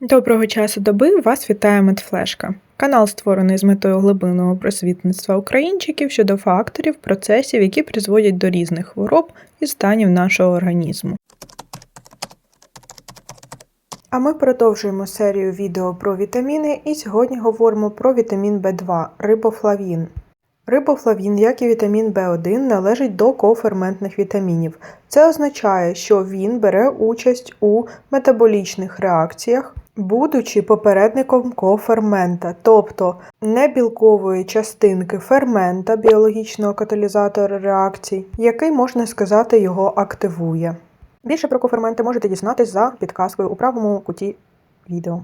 Доброго часу доби вас вітає Медфлешка. Канал створений з метою глибинного просвітництва українчиків щодо факторів, процесів, які призводять до різних хвороб і станів нашого організму. А ми продовжуємо серію відео про вітаміни і сьогодні говоримо про вітамін В2 рибофлавін. Рибофлавін, як і вітамін В1, належить до коферментних вітамінів. Це означає, що він бере участь у метаболічних реакціях, будучи попередником кофермента, тобто небілкової частинки фермента біологічного каталізатора реакцій, який, можна сказати, його активує. Більше про коферменти можете дізнатись за підказкою у правому куті відео.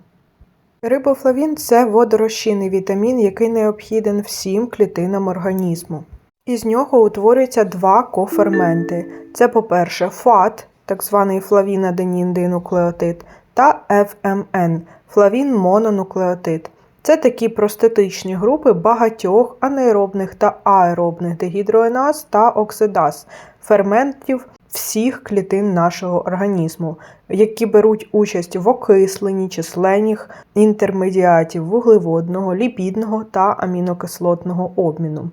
Рибофлавін це водорозчинний вітамін, який необхіден всім клітинам організму. Із нього утворюються два коферменти. Це, по-перше, ФАТ, так званий флавінаденіндинуклеотид, та ФМН флавін мононуклеотид. Це такі простатичні групи багатьох анаеробних та аеробних дегідроеназ та оксидаз, ферментів всіх клітин нашого організму, які беруть участь в окисленні численних інтермедіатів вуглеводного, ліпідного та амінокислотного обміну.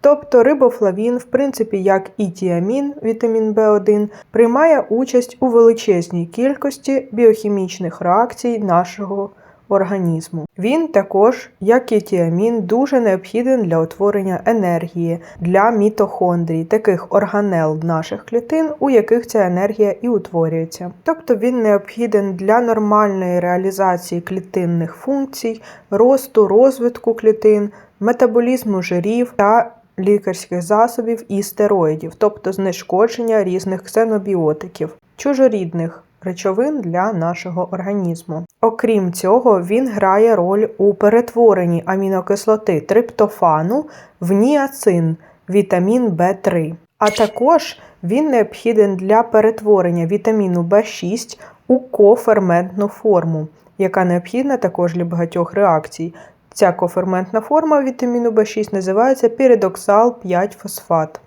Тобто рибофлавін, в принципі, як і тіамін, вітамін В1, приймає участь у величезній кількості біохімічних реакцій нашого організму. Він також, як і тіамін, дуже необхіден для утворення енергії для мітохондрій, таких органел наших клітин, у яких ця енергія і утворюється. Тобто він необхіден для нормальної реалізації клітинних функцій, росту, розвитку клітин, метаболізму жирів та лікарських засобів і стероїдів, тобто знешкодження різних ксенобіотиків, чужорідних речовин для нашого організму. Окрім цього, він грає роль у перетворенні амінокислоти триптофану в ніацин, вітамін В3. А також він необхіден для перетворення вітаміну В6 у коферментну форму, яка необхідна також для багатьох реакцій. Ця коферментна форма вітаміну В6 називається піридоксал 5 фосфат.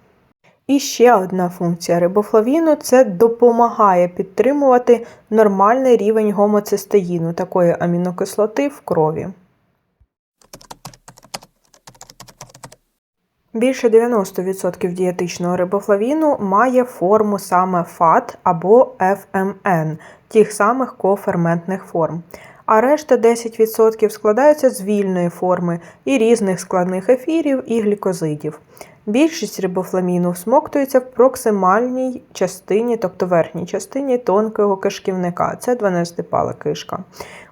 І ще одна функція рибофлавіну це допомагає підтримувати нормальний рівень гомоцистеїну, такої амінокислоти в крові. Більше 90% дієтичного рибофлавіну має форму саме ФАТ або ФМН, тих самих коферментних форм а решта 10% складаються з вільної форми і різних складних ефірів і глікозидів. Більшість рибофламіну всмоктується в проксимальній частині, тобто верхній частині тонкого кишківника, це 12-пала кишка.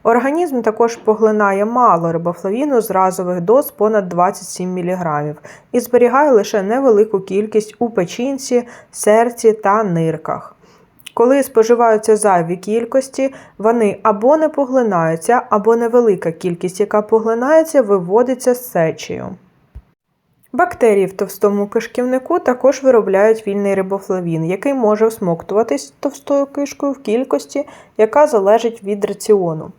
Організм також поглинає мало рибофлавіну з разових доз понад 27 мг і зберігає лише невелику кількість у печінці, серці та нирках. Коли споживаються зайві кількості, вони або не поглинаються, або невелика кількість, яка поглинається, виводиться з сечею. Бактерії в товстому кишківнику також виробляють вільний рибофлавін, який може всмоктуватись товстою кишкою в кількості, яка залежить від раціону.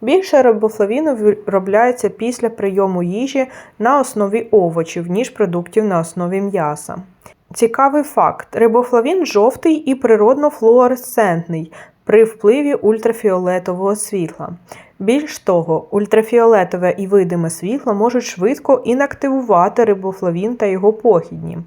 Більше рибофлавіну виробляється після прийому їжі на основі овочів, ніж продуктів на основі м'яса. Цікавий факт: рибофлавін жовтий і природно флуоресцентний при впливі ультрафіолетового світла. Більш того, ультрафіолетове і видиме світло можуть швидко інактивувати рибофлавін та його похідні.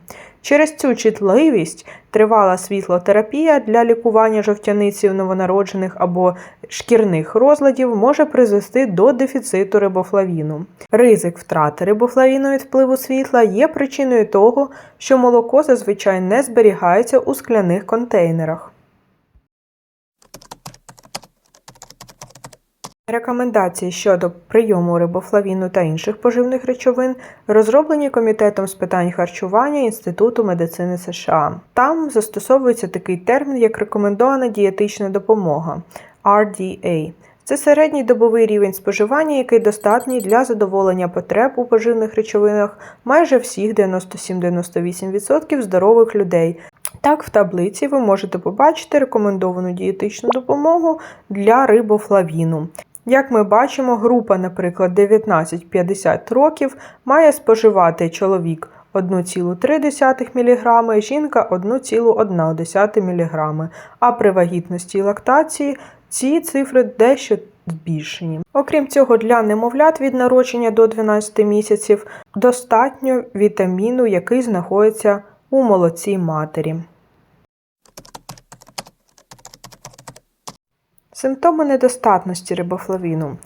Через цю чутливість тривала світлотерапія для лікування жовтяниці новонароджених або шкірних розладів може призвести до дефіциту рибофлавіну. Ризик втрати рибофлавіну від впливу світла є причиною того, що молоко зазвичай не зберігається у скляних контейнерах. Рекомендації щодо прийому рибофлавіну та інших поживних речовин розроблені Комітетом з питань харчування Інституту медицини США. Там застосовується такий термін, як рекомендована дієтична допомога RDA. Це середній добовий рівень споживання, який достатній для задоволення потреб у поживних речовинах майже всіх 97-98% здорових людей. Так, в таблиці ви можете побачити рекомендовану дієтичну допомогу для рибофлавіну. Як ми бачимо, група, наприклад, 19-50 років має споживати чоловік 1,3 мг, жінка 1,1 мг, а при вагітності і лактації ці цифри дещо збільшені. Окрім цього, для немовлят від народження до 12 місяців достатньо вітаміну, який знаходиться у молоці матері. Симптоми недостатності рибофлавіну.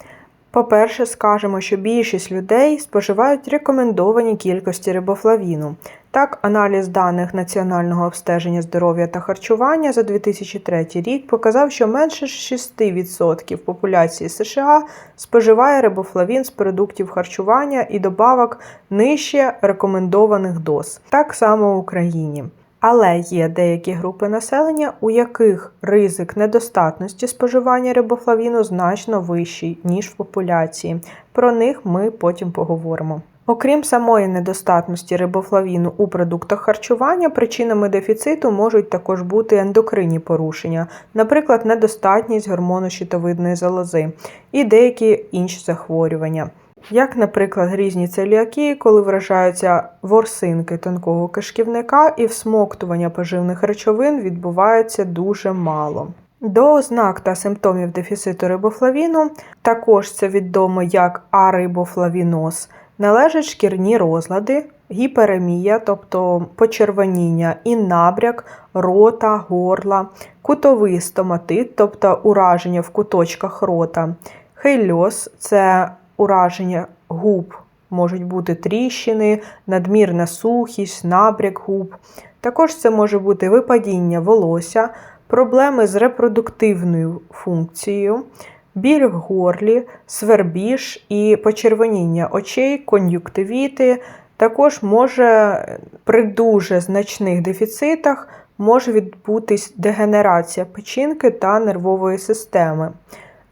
По-перше, скажемо, що більшість людей споживають рекомендовані кількості рибофлавіну. Так, аналіз даних Національного обстеження здоров'я та харчування за 2003 рік показав, що менше 6% популяції США споживає рибофлавін з продуктів харчування і добавок нижче рекомендованих доз. Так само в Україні. Але є деякі групи населення, у яких ризик недостатності споживання рибофлавіну значно вищий, ніж в популяції. Про них ми потім поговоримо. Окрім самої недостатності рибофлавіну у продуктах харчування, причинами дефіциту можуть також бути ендокринні порушення, наприклад, недостатність гормону щитовидної залози і деякі інші захворювання як, наприклад, грізні целіакії, коли вражаються ворсинки тонкого кишківника і всмоктування поживних речовин відбувається дуже мало. До ознак та симптомів дефіциту рибофлавіну, також це відомо як арибофлавіноз, належать шкірні розлади, гіперемія, тобто почервоніння і набряк рота, горла, кутовий стоматит, тобто ураження в куточках рота, хейльоз це ураження губ, можуть бути тріщини, надмірна сухість, набряк губ. Також це може бути випадіння волосся, проблеми з репродуктивною функцією, біль в горлі, свербіж і почервоніння очей, кон'юктивіти. Також може при дуже значних дефіцитах може відбутись дегенерація печінки та нервової системи.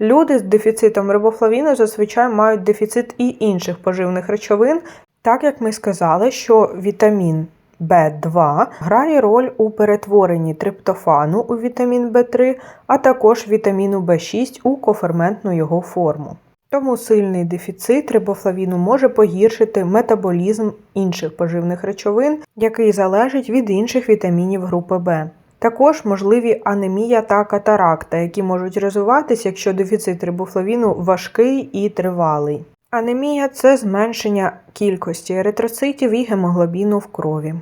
Люди з дефіцитом рибофлавіну зазвичай мають дефіцит і інших поживних речовин, так як ми сказали, що вітамін В2 грає роль у перетворенні триптофану у вітамін В3, а також вітаміну В6 у коферментну його форму. Тому сильний дефіцит рибофлавіну може погіршити метаболізм інших поживних речовин, який залежить від інших вітамінів групи В. Також можливі анемія та катаракта, які можуть розвиватися, якщо дефіцит рибофлавіну важкий і тривалий. Анемія це зменшення кількості еритроцитів і гемоглобіну в крові.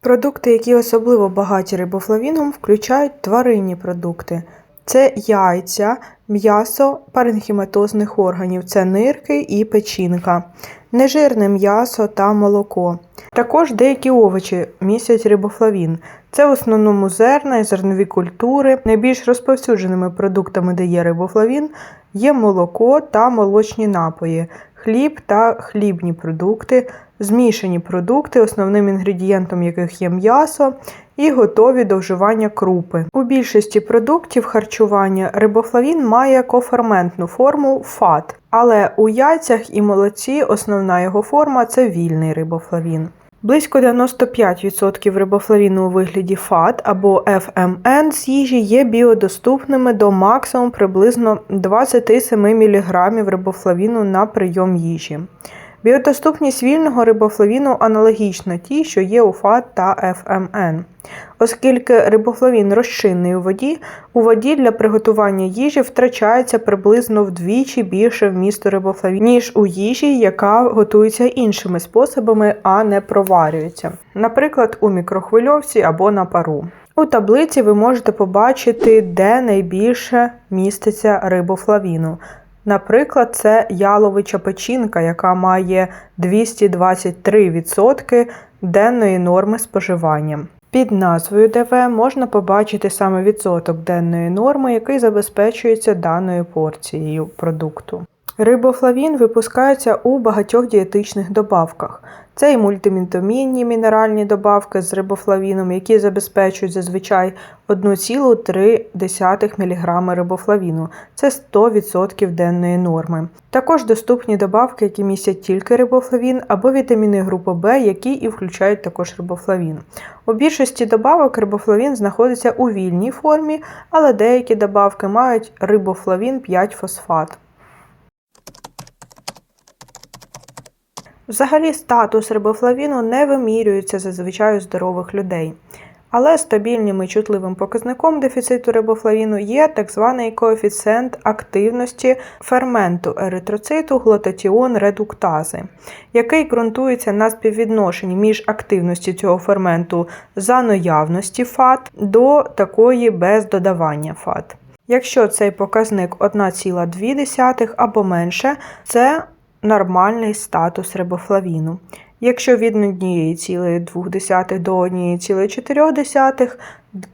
Продукти, які особливо багаті рибофлавіном, включають тваринні продукти. Це яйця, м'ясо паренхіматозних органів, це нирки і печінка, нежирне м'ясо та молоко. Також деякі овочі містять рибофлавін. Це в основному зерна і зернові культури. Найбільш розповсюдженими продуктами, де є рибофлавін, є молоко та молочні напої, хліб та хлібні продукти, змішані продукти, основним інгредієнтом яких є м'ясо, і готові до вживання крупи. У більшості продуктів харчування рибофлавін має коферментну форму фат, але у яйцях і молоці основна його форма це вільний рибофлавін. Близько 95% рибофлавіну у вигляді ФАТ або FMN з їжі є біодоступними до максимум приблизно 27 мг рибофлавіну на прийом їжі. Біодоступність вільного рибофлавіну аналогічна тій, що є у ФАТ та ФМН. Оскільки рибофлавін розчинний у воді, у воді для приготування їжі втрачається приблизно вдвічі більше вмісту рибофлавіну, ніж у їжі, яка готується іншими способами, а не проварюється, наприклад, у мікрохвильовці або на пару. У таблиці ви можете побачити, де найбільше міститься рибофлавіну. Наприклад, це яловича печінка, яка має 223% денної норми споживання. Під назвою ДВ можна побачити саме відсоток денної норми, який забезпечується даною порцією продукту. Рибофлавін випускається у багатьох дієтичних добавках. Це і мультивітамінні мінеральні добавки з рибофлавіном, які забезпечують зазвичай 1,3 мг рибофлавіну, це 100% денної норми. Також доступні добавки, які містять тільки рибофлавін, або вітаміни групи В, які і включають також рибофлавін. У більшості добавок рибофлавін знаходиться у вільній формі, але деякі добавки мають рибофлавін 5 фосфат. Взагалі, статус рибофлавіну не вимірюється зазвичай у здорових людей. Але стабільним і чутливим показником дефіциту рибофлавіну є так званий коефіцієнт активності ферменту еритроциту глутатіон редуктази, який ґрунтується на співвідношенні між активністю цього ферменту за наявності фат до такої без додавання фат. Якщо цей показник 1,2 або менше, це нормальний статус рибофлавіну. Якщо від 1,2 до 1,4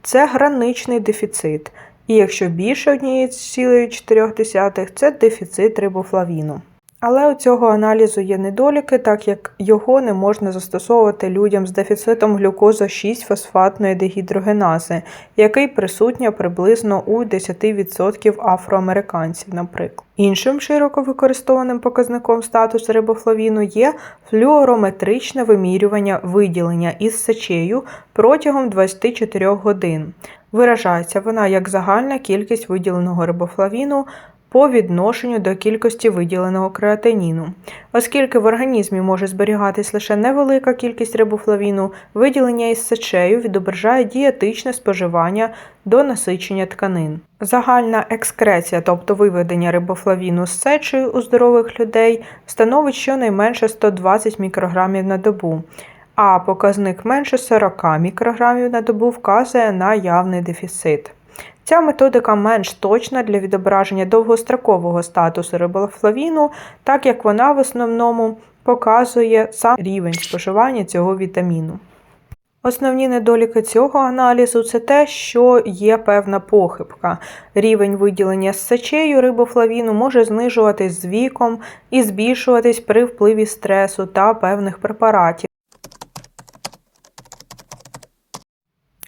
це граничний дефіцит. І якщо більше 1,4 це дефіцит рибофлавіну. Але у цього аналізу є недоліки, так як його не можна застосовувати людям з дефіцитом глюкоза 6 фосфатної дегідрогенази, який присутня приблизно у 10% афроамериканців, наприклад. Іншим широко використованим показником статусу рибофлавіну є флюорометричне вимірювання виділення із сечею протягом 24 годин. Виражається вона як загальна кількість виділеного рибофлавіну по відношенню до кількості виділеного креатиніну. Оскільки в організмі може зберігатись лише невелика кількість рибофлавіну, виділення із сечею відображає дієтичне споживання до насичення тканин. Загальна екскреція, тобто виведення рибофлавіну з сечею у здорових людей, становить щонайменше 120 мікрограмів на добу. А показник менше 40 мікрограмів на добу вказує на явний дефіцит. Ця методика менш точна для відображення довгострокового статусу рибофлавіну, так як вона в основному показує сам рівень споживання цього вітаміну. Основні недоліки цього аналізу це те, що є певна похибка. Рівень виділення з сечею рибофлавіну може знижуватись з віком і збільшуватись при впливі стресу та певних препаратів.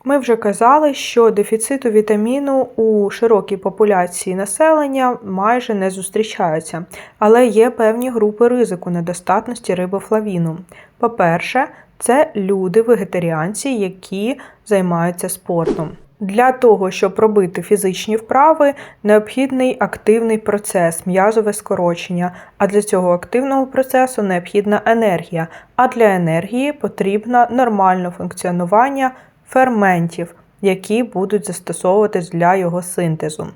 Ми вже казали, що дефіциту вітаміну у широкій популяції населення майже не зустрічаються, але є певні групи ризику недостатності рибофлавіну. По-перше, це люди-вегетаріанці, які займаються спортом. Для того, щоб робити фізичні вправи, необхідний активний процес, м'язове скорочення, а для цього активного процесу необхідна енергія, а для енергії потрібно нормальне функціонування ферментів, які будуть застосовуватись для його синтезу.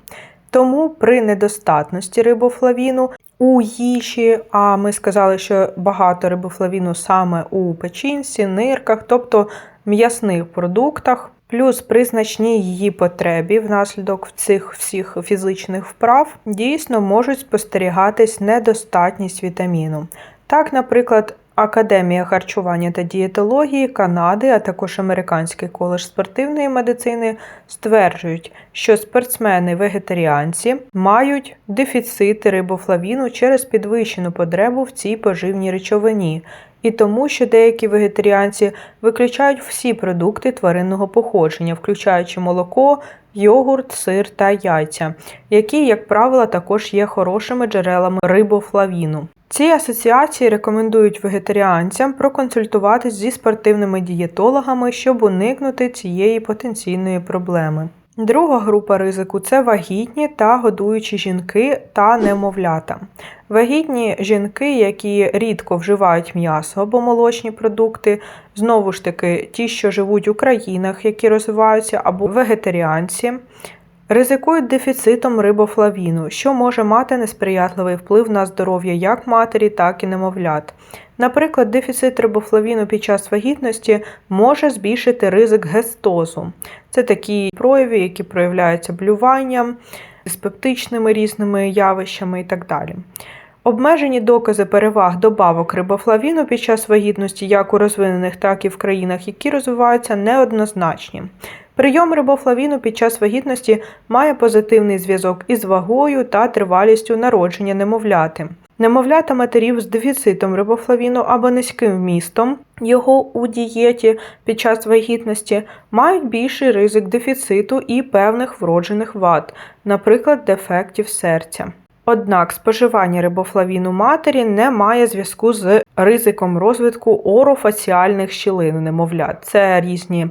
Тому при недостатності рибофлавіну у їжі, а ми сказали, що багато рибофлавіну саме у печінці, нирках, тобто м'ясних продуктах, плюс при значній її потребі внаслідок цих всіх фізичних вправ дійсно можуть спостерігатись недостатність вітаміну. Так, наприклад, Академія харчування та дієтології Канади, а також Американський коледж спортивної медицини стверджують, що спортсмени-вегетаріанці мають дефіцит рибофлавіну через підвищену потребу в цій поживній речовині, і тому, що деякі вегетаріанці виключають всі продукти тваринного походження, включаючи молоко, йогурт, сир та яйця, які, як правило, також є хорошими джерелами рибофлавіну. Ці асоціації рекомендують вегетаріанцям проконсультуватись зі спортивними дієтологами, щоб уникнути цієї потенційної проблеми. Друга група ризику це вагітні та годуючі жінки та немовлята. Вагітні жінки, які рідко вживають м'ясо або молочні продукти, знову ж таки, ті, що живуть у країнах, які розвиваються, або вегетаріанці, Ризикують дефіцитом рибофлавіну, що може мати несприятливий вплив на здоров'я як матері, так і немовлят. Наприклад, дефіцит рибофлавіну під час вагітності може збільшити ризик гестозу. Це такі прояви, які проявляються блюванням, з пептичними різними явищами і так далі. Обмежені докази переваг добавок рибофлавіну під час вагітності як у розвинених, так і в країнах, які розвиваються, неоднозначні. Прийом рибофлавіну під час вагітності має позитивний зв'язок із вагою та тривалістю народження немовляти. Немовлята матерів з дефіцитом рибофлавіну або низьким вмістом його у дієті під час вагітності мають більший ризик дефіциту і певних вроджених вад, наприклад, дефектів серця. Однак споживання рибофлавіну матері не має зв'язку з ризиком розвитку орофаціальних щілин немовлят. Це різні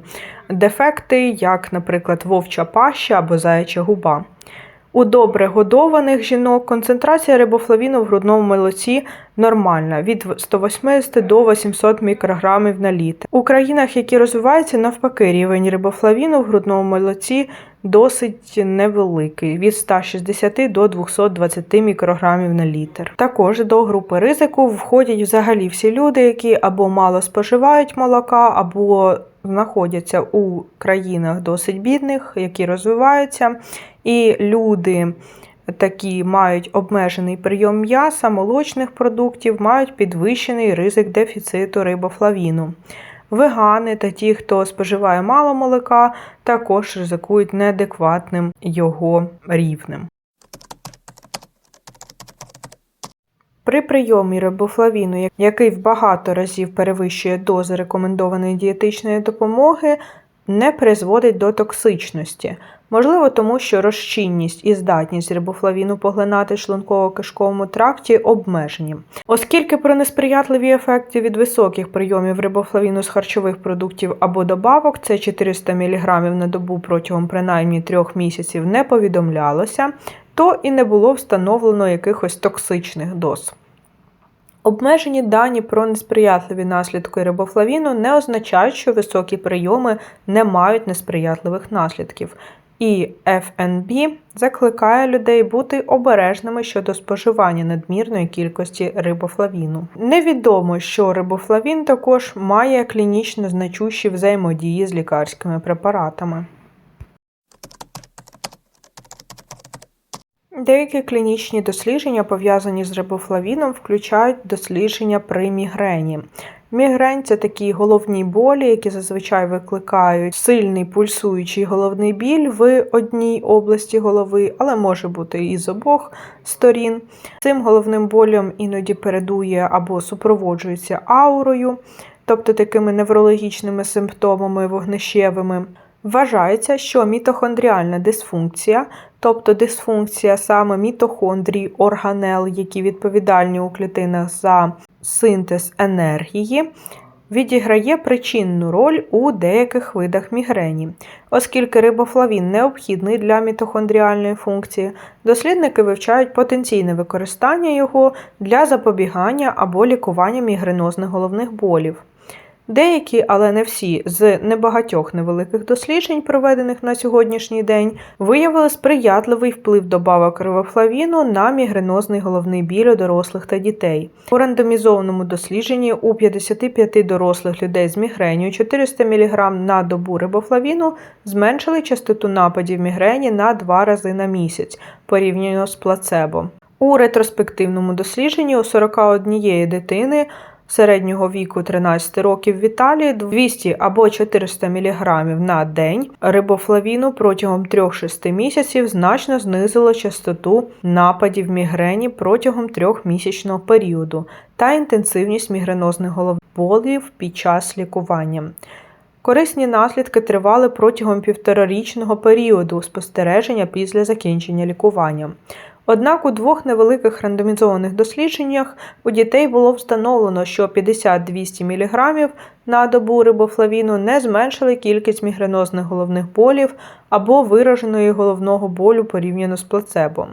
дефекти, як, наприклад, вовча паща або заяча губа. У добре годованих жінок концентрація рибофлавіну в грудному молоці нормальна від 180 до 800 мікрограмів на літр. У країнах, які розвиваються, навпаки, рівень рибофлавіну в грудному молоці досить невеликий від 160 до 220 мікрограмів на літр. Також до групи ризику входять взагалі всі люди, які або мало споживають молока, або знаходяться у країнах досить бідних, які розвиваються, і люди. Такі мають обмежений прийом м'яса, молочних продуктів, мають підвищений ризик дефіциту рибофлавіну. Вегани та ті, хто споживає мало молока, також ризикують неадекватним його рівнем. При прийомі рибофлавіну, який в багато разів перевищує дози рекомендованої дієтичної допомоги, не призводить до токсичності. Можливо, тому що розчинність і здатність рибофлавіну поглинати шлунково-кишковому тракті обмежені. Оскільки про несприятливі ефекти від високих прийомів рибофлавіну з харчових продуктів або добавок, це 400 мг на добу протягом принаймні трьох місяців не повідомлялося, то і не було встановлено якихось токсичних доз. Обмежені дані про несприятливі наслідки рибофлавіну не означають, що високі прийоми не мають несприятливих наслідків. І FNB закликає людей бути обережними щодо споживання надмірної кількості рибофлавіну. Невідомо, що рибофлавін також має клінічно значущі взаємодії з лікарськими препаратами. Деякі клінічні дослідження, пов'язані з рибофлавіном, включають дослідження при мігрені. Мігрень це такі головні болі, які зазвичай викликають сильний пульсуючий головний біль в одній області голови, але може бути і з обох сторін. Цим головним болем іноді передує або супроводжується аурою, тобто такими неврологічними симптомами вогнищевими. Вважається, що мітохондріальна дисфункція, тобто дисфункція саме мітохондрій, органел, які відповідальні у клітинах за синтез енергії, відіграє причинну роль у деяких видах мігрені. Оскільки рибофлавін необхідний для мітохондріальної функції, дослідники вивчають потенційне використання його для запобігання або лікування мігренозних головних болів. Деякі, але не всі, з небагатьох невеликих досліджень, проведених на сьогоднішній день, виявили сприятливий вплив добавок рибофлавіну на мігренозний головний біль у дорослих та дітей. У рандомізованому дослідженні у 55 дорослих людей з мігренію 400 мг на добу рибофлавіну зменшили частоту нападів мігрені на 2 рази на місяць порівняно з плацебо. У ретроспективному дослідженні у 41 дитини середнього віку 13 років в Італії 200 або 400 мг на день рибофлавіну протягом 3-6 місяців значно знизило частоту нападів мігрені протягом 3-місячного періоду та інтенсивність мігренозних головболів під час лікування. Корисні наслідки тривали протягом півторарічного періоду спостереження після закінчення лікування. Однак у двох невеликих рандомізованих дослідженнях у дітей було встановлено, що 50-200 мг на добу рибофлавіну не зменшили кількість мігренозних головних болів або вираженої головного болю порівняно з плацебом.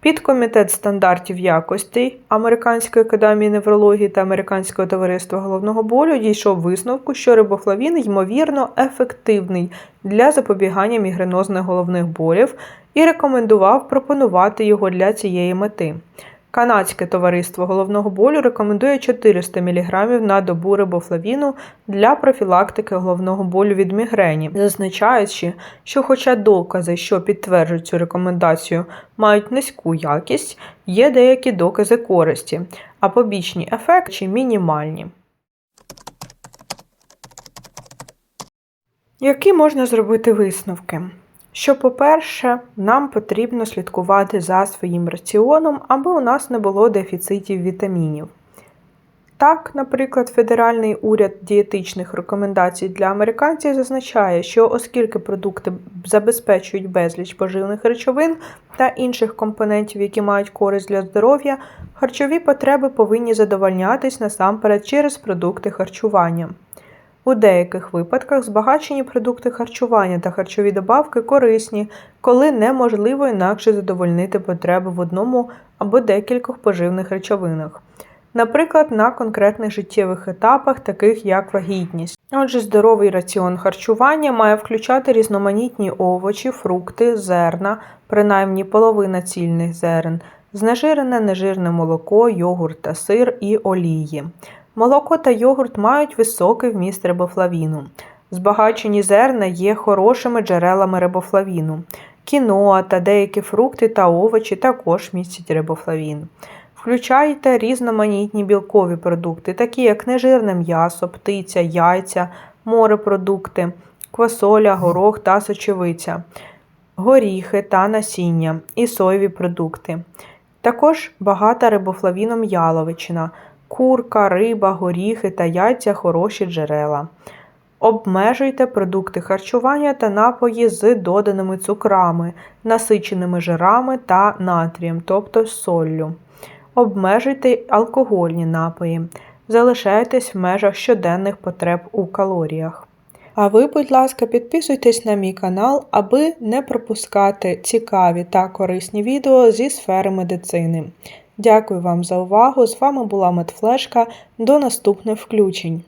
Підкомітет стандартів якості Американської академії неврології та Американського товариства головного болю дійшов висновку, що рибофлавін ймовірно ефективний для запобігання мігренозних головних болів і рекомендував пропонувати його для цієї мети. Канадське товариство головного болю рекомендує 400 мг на добу рибофлавіну для профілактики головного болю від мігрені, зазначаючи, що, хоча докази, що підтверджують цю рекомендацію, мають низьку якість, є деякі докази користі, а побічні ефекти мінімальні. Які можна зробити висновки? Що, по-перше, нам потрібно слідкувати за своїм раціоном, аби у нас не було дефіцитів вітамінів. Так, наприклад, Федеральний уряд дієтичних рекомендацій для американців зазначає, що оскільки продукти забезпечують безліч поживних речовин та інших компонентів, які мають користь для здоров'я, харчові потреби повинні задовольнятись насамперед через продукти харчування. У деяких випадках збагачені продукти харчування та харчові добавки корисні, коли неможливо інакше задовольнити потреби в одному або декількох поживних речовинах. Наприклад, на конкретних життєвих етапах, таких як вагітність. Отже, здоровий раціон харчування має включати різноманітні овочі, фрукти, зерна, принаймні половина цільних зерен, знежирене нежирне молоко, йогурт та сир і олії. Молоко та йогурт мають високий вміст рибофлавіну. Збагачені зерна є хорошими джерелами рибофлавіну. Кіноа та деякі фрукти та овочі також містять рибофлавін. Включайте різноманітні білкові продукти, такі як нежирне м'ясо, птиця, яйця, морепродукти, квасоля, горох та сочевиця, горіхи та насіння і соєві продукти. Також багата рибофлавіном яловичина, курка, риба, горіхи та яйця хороші джерела. Обмежуйте продукти харчування та напої з доданими цукрами, насиченими жирами та натрієм, тобто соллю. Обмежуйте алкогольні напої. Залишайтесь в межах щоденних потреб у калоріях. А ви, будь ласка, підписуйтесь на мій канал, аби не пропускати цікаві та корисні відео зі сфери медицини. Дякую вам за увагу! З вами була Медфлешка. До наступних включень!